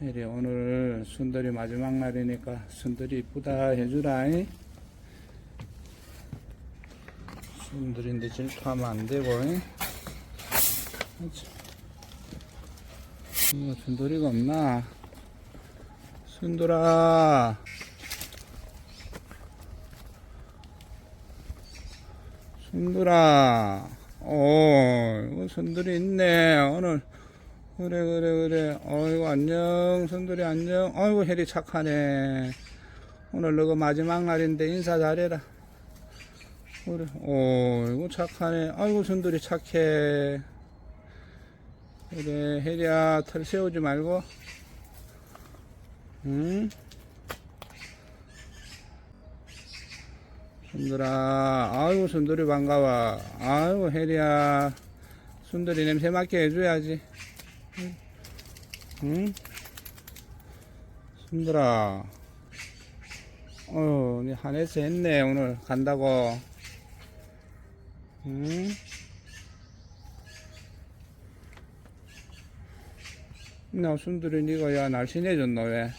혜리 오늘 순돌이 마지막 날이니까 순돌이 이쁘다 해주라. 순돌인데 질투하면 안 되고. 이거 순돌이가 없나? 순돌아. 순돌아. 어, 이거 순돌이 있네. 오늘. 그래, 그래, 그래. 어이구, 안녕. 순돌이 안녕. 어이구, 혜리 착하네. 오늘 너가 마지막 날인데 인사 잘해라. 그래. 어, 이거 착하네. 아이고, 순돌이 착해. 그래, 혜리야, 털 세우지 말고. 응? 순돌아, 아이고, 순돌이 반가워. 아이고, 혜리야. 순돌이 냄새 맡게 해줘야지. 응? 순돌아. 어휴, 니 한해서 했네, 오늘 간다고. 응? 나 순돌이 니가 야 날씬해졌노, 왜?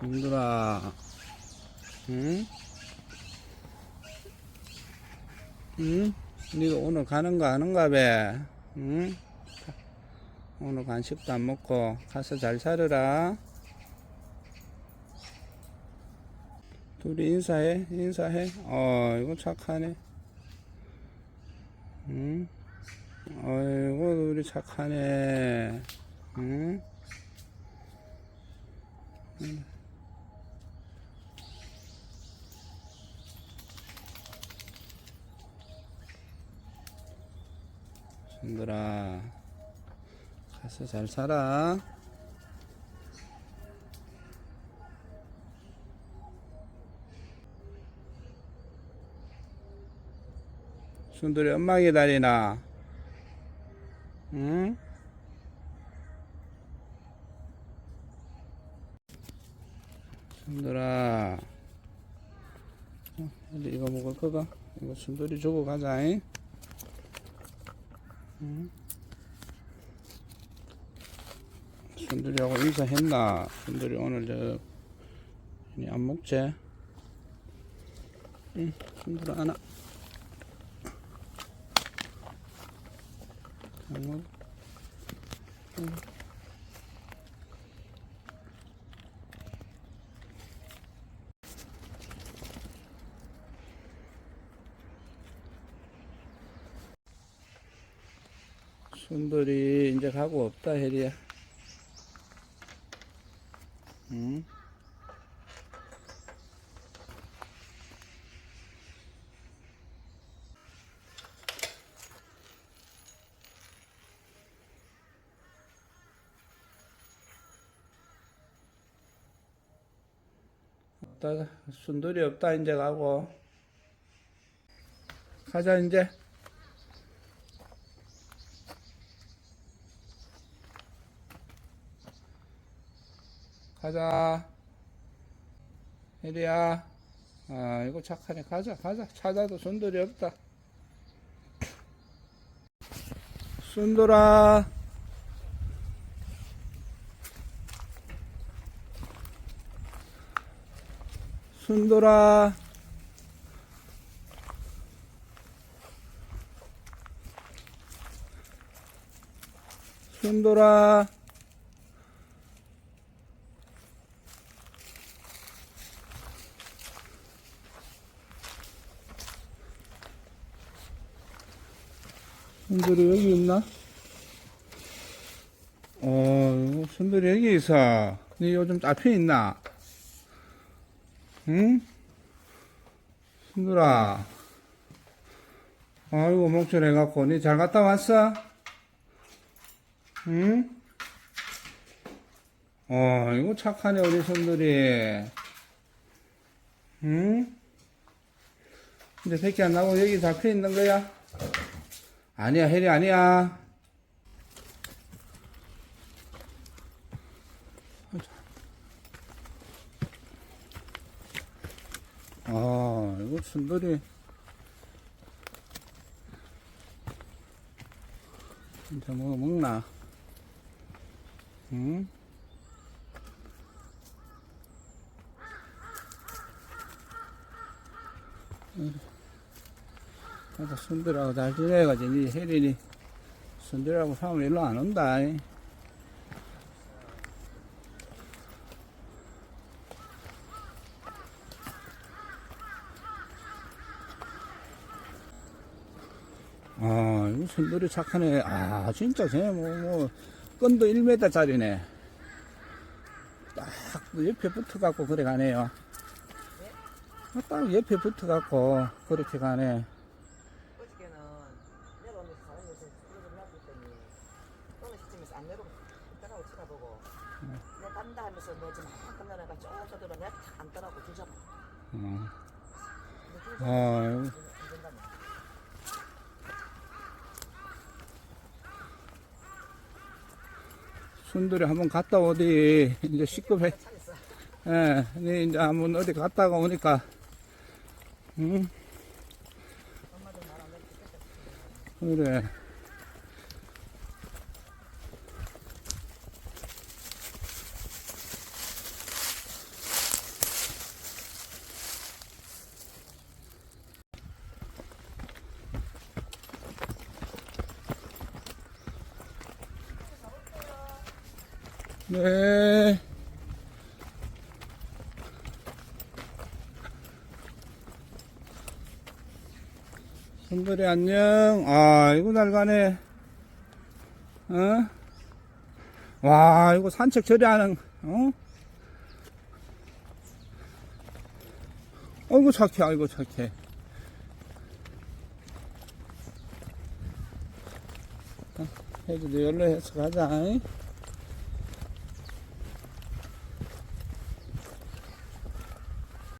순돌아. 응? 응? 니가 오늘 가는가 아는가 배? 응? 오늘 간식도 안 먹고 가서 잘 살으라. 둘이 인사해, 인사해. 어, 이거 착하네. 응? 어이구, 우리 착하네. 응? 순들아, 가서 잘 살아. 순들이 엄마 기다리나? 응? 순들아. 어, 이거 먹을 거가? 이거 순들이 주고 가자, 잉? 응? 순들이하고 인사했나? 순들이 오늘 저, 이안 먹지? 응, 순들아, 안아. 안 먹어? 응. 순돌이 이제 가고 없다 혜리야 응? 순돌이 없다 이제 가고 가자 이제 가자. 혜리야. 아, 이거 착하네. 가자, 가자. 찾아도 순돌이 없다. 순돌아. 순돌아. 순돌아. 순돌이 여기 있나? 어, 순돌이 여기 있어. 니 요즘 잡혀 있나? 응? 순돌아. 아이고, 목줄 해갖고, 니 잘 갔다 왔어? 응? 어, 이거 착하네, 우리 순돌이. 응? 이제 새끼 안 나고 여기 잡혀 있는 거야? 아니야, 혜리 아니야. 아, 이거 순돌이. 진짜 뭐 먹나? 응? 응. 나도 손들하고 잘 지내가지고 니 혜린이 손들하고 사면 일로 안 온다. 이. 아, 이거 손들이 착하네. 아, 진짜 쟤 뭐, 뭐, 끈도 1m짜리네. 딱 옆에 붙어갖고 그래 가네요. 아, 딱 옆에 붙어갖고 그렇게 가네. 어저께는 내려오면서 사람에서 그러고 놔뒀더니 어느 시점에서 안 내려오고 있더라고 쳐다보고 내가 간다 하면서 너 지금 막 끝나니까 쭉 쳐들어 내가 탁 앉더라고 주잡아 어. 아, 안 순들이 한번 갔다 오디 이제. 차겠어 예, 네, 이제 한번 어디 갔다가 오니까, 응, 그래. 네. 손들이 안녕. 아, 이거 잘 가네. 어? 와, 이거 산책 저리 하는, 어? 어이구, 착해, 아이고, 착해. 어, 해도 연락해서 가자. 잉?